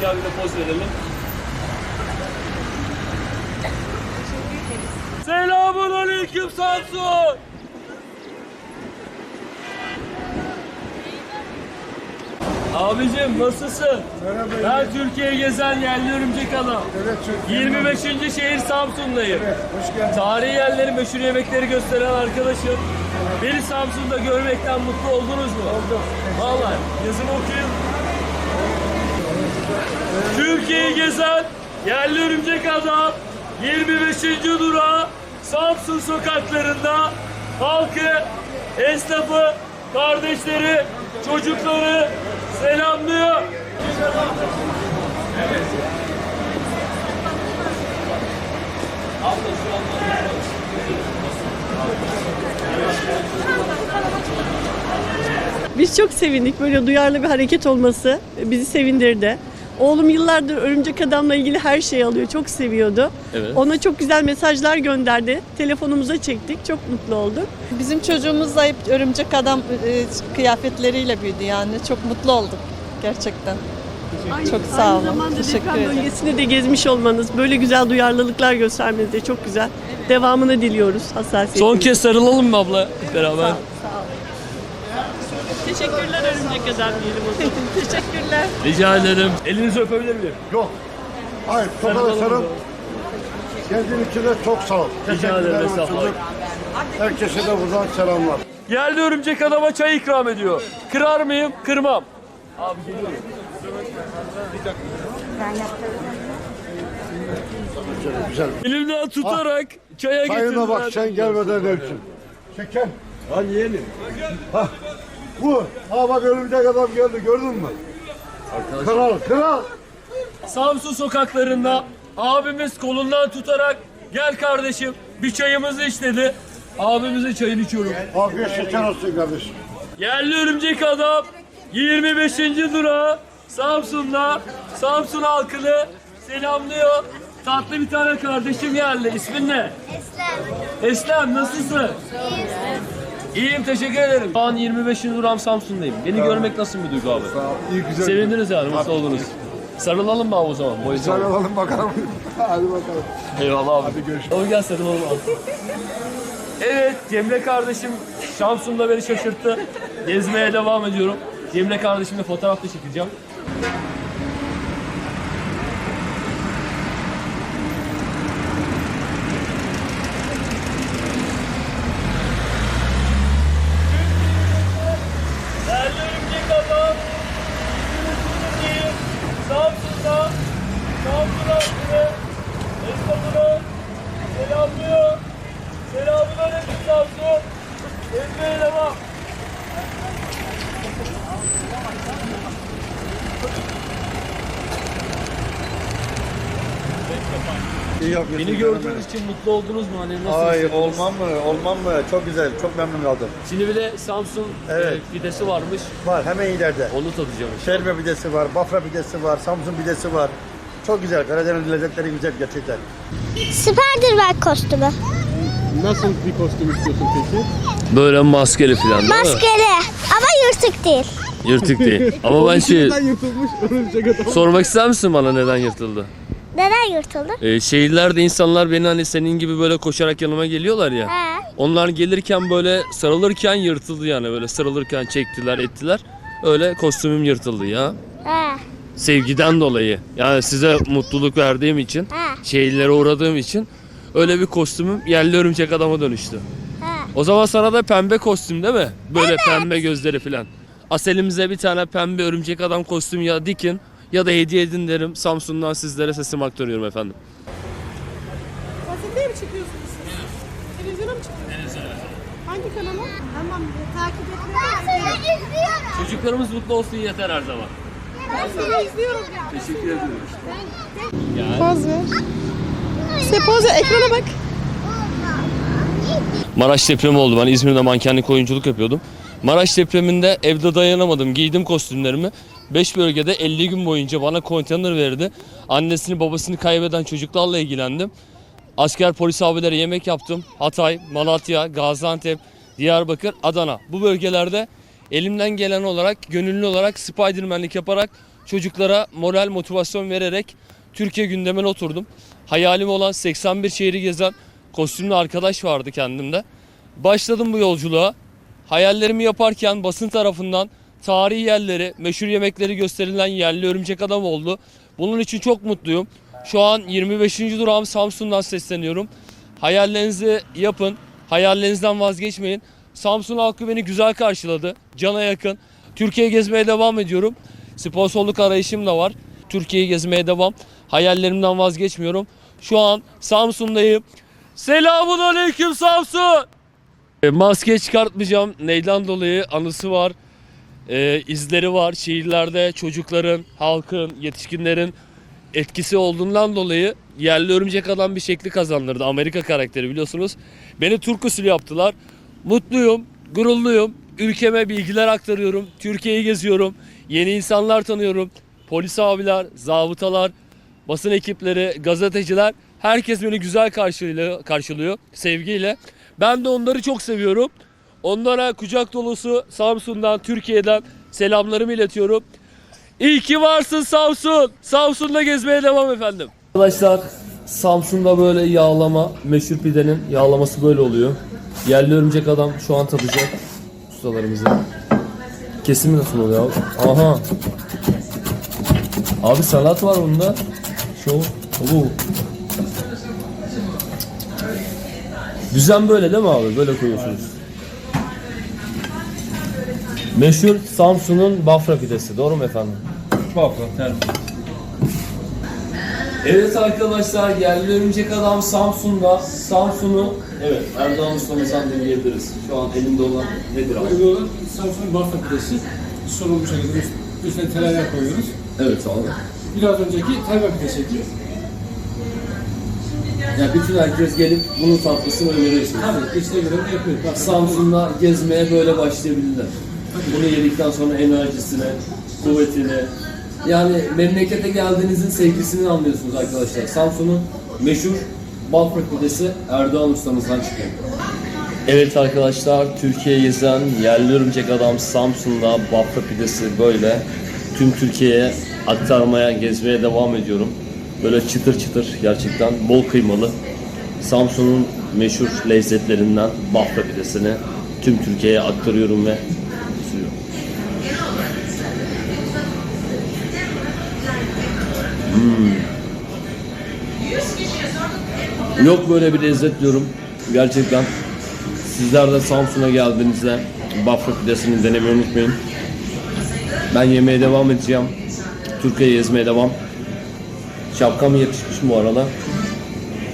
gel bir de poz verelim. Selamun aleyküm Samsun. Abicim nasılsın? Merhaba. Ben Türkiye gezen yerli örümcek adam. Evet çok 25. şehir Samsun'dayım. hoş geldin. Tarihi yerleri, meşhur yemekleri gösteren arkadaşım. Beni Samsun'da görmekten mutlu oldunuz mu? Oldum. Vallahi yazımı okuyun. Türkiye'yi gezen yerli örümcek adam 25. durağı Samsun sokaklarında halkı, esnafı, kardeşleri, çocukları selamlıyor. Biz çok sevindik. Böyle duyarlı bir hareket olması bizi sevindirdi. Oğlum yıllardır Örümcek Adam'la ilgili her şeyi alıyor. Çok seviyordu. Evet. Ona çok güzel mesajlar gönderdi. Telefonumuza çektik. Çok mutlu olduk. Bizim çocuğumuz da hep örümcek adam e, kıyafetleriyle büyüdü yani. Çok mutlu olduk gerçekten. Çok sağ Aynı olun. zamanda Teşekkür deprem ederim. bölgesinde de gezmiş olmanız, böyle güzel duyarlılıklar göstermeniz de çok güzel. Devamını diliyoruz hassasiyetiniz. Son kez sarılalım mı abla beraber? Sağ ol, sağ ol. Teşekkürler Örümcek Adam diyelim o zaman. Teşekkürler. Rica ederim. Elinizi öpebilir miyim? Yok. Hayır, çok sarım. Geldiğin için de çok sağ ol. Rica ederim, Teşekkürler. estağfurullah. çocuk. Herkese de buradan selamlar. Yerli örümcek adama çay ikram ediyor. Kırar mıyım? Kırmam. Abi geliyorum. Güzel, güzel. Elimden tutarak çaya getirdiler. Sayına bak sen gelmeden ölçün. Şeker. Ha yiyelim. Ha. Bu. Ha bak örümcek adam geldi gördün mü? Kral, kral. Samsun sokaklarında abimiz kolundan tutarak gel kardeşim bir çayımızı içledi. Abimizin çayını içiyorum. Afiyet şeker olsun kardeşim. Yerli örümcek adam 25. durağı Samsun'da Samsun halkını selamlıyor. Tatlı bir tane kardeşim geldi. İsmin ne? Eslem. Eslem nasılsın? İyiyim teşekkür ederim. Şu an 25. durağım Samsun'dayım. Beni görmek nasıl bir duygu abi? İyi güzel. Sevindiniz yani mutlu oldunuz. Sarılalım mı abi o zaman? Sarılalım. Sarılalım bakalım. Hadi bakalım. Eyvallah abi. Hadi görüşürüz. Oğlum gel sarılalım abi. Evet Cemre kardeşim Samsun'da beni şaşırttı. Gezmeye devam ediyorum. Cemre kardeşimle fotoğraf da çekeceğim. Değerli örümcek adam, Türkiye'yi Samsun'da, Samsun halkını, esnafını selamlıyor. Selamun aleyküm Samsun. Gezmeye devam. İyi yapıyorsun. Beni gördüğünüz için mutlu oldunuz mu? Hani nasıl Ay hissettiniz? olmam mı? Olmam mı? Çok güzel. Çok memnun kaldım. Şimdi bir de Samsun Evet. e, pidesi varmış. Var hemen ileride. Onu tadacağım. Şerbe pidesi var, Bafra pidesi var, Samsun pidesi var. Çok güzel. Karadeniz lezzetleri güzel gerçekten. Spiderman kostümü. Nasıl bir kostüm istiyorsun peki? Böyle maskeli falan değil Maskeli ama yırtık değil. Yırtık değil. Ama ben şey Neden yırtılmış örümcek adam? sormak ister misin bana neden yırtıldı? Neden yırtıldı? Ee, şehirlerde insanlar beni hani senin gibi böyle koşarak yanıma geliyorlar ya. He. Onlar gelirken böyle sarılırken yırtıldı yani böyle sarılırken çektiler ettiler. Öyle kostümüm yırtıldı ya. He. Sevgiden dolayı. Yani size mutluluk verdiğim için, He. şehirlere uğradığım için öyle bir kostümüm yerli örümcek adama dönüştü. O zaman sana da pembe kostüm değil mi? Böyle pembe gözleri falan. Aselimize bir tane pembe örümcek adam kostüm ya dikin ya da hediye edin derim. Samsun'dan sizlere sesimi aktarıyorum efendim. Gazeteye mi çıkıyorsunuz siz? Televizyona mı çıkıyorsunuz? Hangi kanala? Tamam takip etmeye Çocuklarımız mutlu olsun yeter her zaman. Poz ver. Size poz ver. Ekrana bak. Maraş depremi oldu. Ben İzmir'de mankenlik oyunculuk yapıyordum. Maraş depreminde evde dayanamadım. Giydim kostümlerimi. 5 bölgede 50 gün boyunca bana konteyner verdi. Annesini babasını kaybeden çocuklarla ilgilendim. Asker polis abilere yemek yaptım. Hatay, Malatya, Gaziantep, Diyarbakır, Adana. Bu bölgelerde elimden gelen olarak, gönüllü olarak Spiderman'lik yaparak çocuklara moral motivasyon vererek Türkiye gündemine oturdum. Hayalim olan 81 şehri gezen kostümlü arkadaş vardı kendimde. Başladım bu yolculuğa. Hayallerimi yaparken basın tarafından tarihi yerleri, meşhur yemekleri gösterilen yerli örümcek adam oldu. Bunun için çok mutluyum. Şu an 25. durağım Samsun'dan sesleniyorum. Hayallerinizi yapın. Hayallerinizden vazgeçmeyin. Samsun halkı beni güzel karşıladı. Cana yakın. Türkiye gezmeye devam ediyorum. Sponsorluk arayışım da var. Türkiye'yi gezmeye devam. Hayallerimden vazgeçmiyorum. Şu an Samsun'dayım. Selamun aleyküm Samsun. E, Maske çıkartmayacağım. Neyden dolayı anısı var. E, izleri var. Şehirlerde çocukların, halkın, yetişkinlerin etkisi olduğundan dolayı yerli örümcek adam bir şekli kazandırdı. Amerika karakteri biliyorsunuz. Beni Türk usulü yaptılar. Mutluyum, gururluyum. Ülkeme bilgiler aktarıyorum. Türkiye'yi geziyorum. Yeni insanlar tanıyorum. Polis abiler, zabıtalar, basın ekipleri, gazeteciler herkes beni güzel karşılıyor, karşılıyor sevgiyle. Ben de onları çok seviyorum. Onlara kucak dolusu Samsun'dan, Türkiye'den selamlarımı iletiyorum. İyi ki varsın Samsun. Samsun'da gezmeye devam efendim. Arkadaşlar Samsun'da böyle yağlama, meşhur pidenin yağlaması böyle oluyor. Yerli örümcek adam şu an tadacak ustalarımızı. Kesimi nasıl oluyor abi? Aha. Abi salat var bunda. Şu. Oo. Düzen böyle değil mi abi? Böyle koyuyorsunuz. Meşhur Samsun'un Bafra pidesi. Doğru mu efendim? Bafra, Evet arkadaşlar yerli örümcek adam Samsun'da. Samsun'u evet Erdoğan Usta'mızdan dinleyebiliriz. Şu an elimde olan nedir abi? Uygun olan Samsun Bafra pidesi sorulmuş şekilde üst- üstüne tereyağı koyuyoruz. Evet abi. Biraz önceki terbiye pidesiydi. Yani bütün herkes gelip bunun tatlısını öneriyorsunuz. Tabii işte göre de yapıyoruz. Bak, Samsun'da gezmeye böyle başlayabilirler. Bunu yedikten sonra enerjisine, kuvvetine, yani memlekete geldiğinizin sevgisini anlıyorsunuz arkadaşlar. Samsun'un meşhur Bafra pidesi Erdoğan ustamızdan çıkıyor. Evet arkadaşlar, Türkiye gezen yerli örümcek adam Samsun'da Bafra pidesi böyle. Tüm Türkiye'ye aktarmaya, gezmeye devam ediyorum. Böyle çıtır çıtır gerçekten bol kıymalı. Samsun'un meşhur lezzetlerinden Bafra pidesini tüm Türkiye'ye aktarıyorum ve sunuyorum. Hmm. Yok böyle bir lezzet diyorum. Gerçekten sizler de Samsun'a geldiğinizde Bafra pidesini denemeyi unutmayın. Ben yemeye devam edeceğim. Türkiye'yi gezmeye devam. Şapkam yetişmiş bu arada.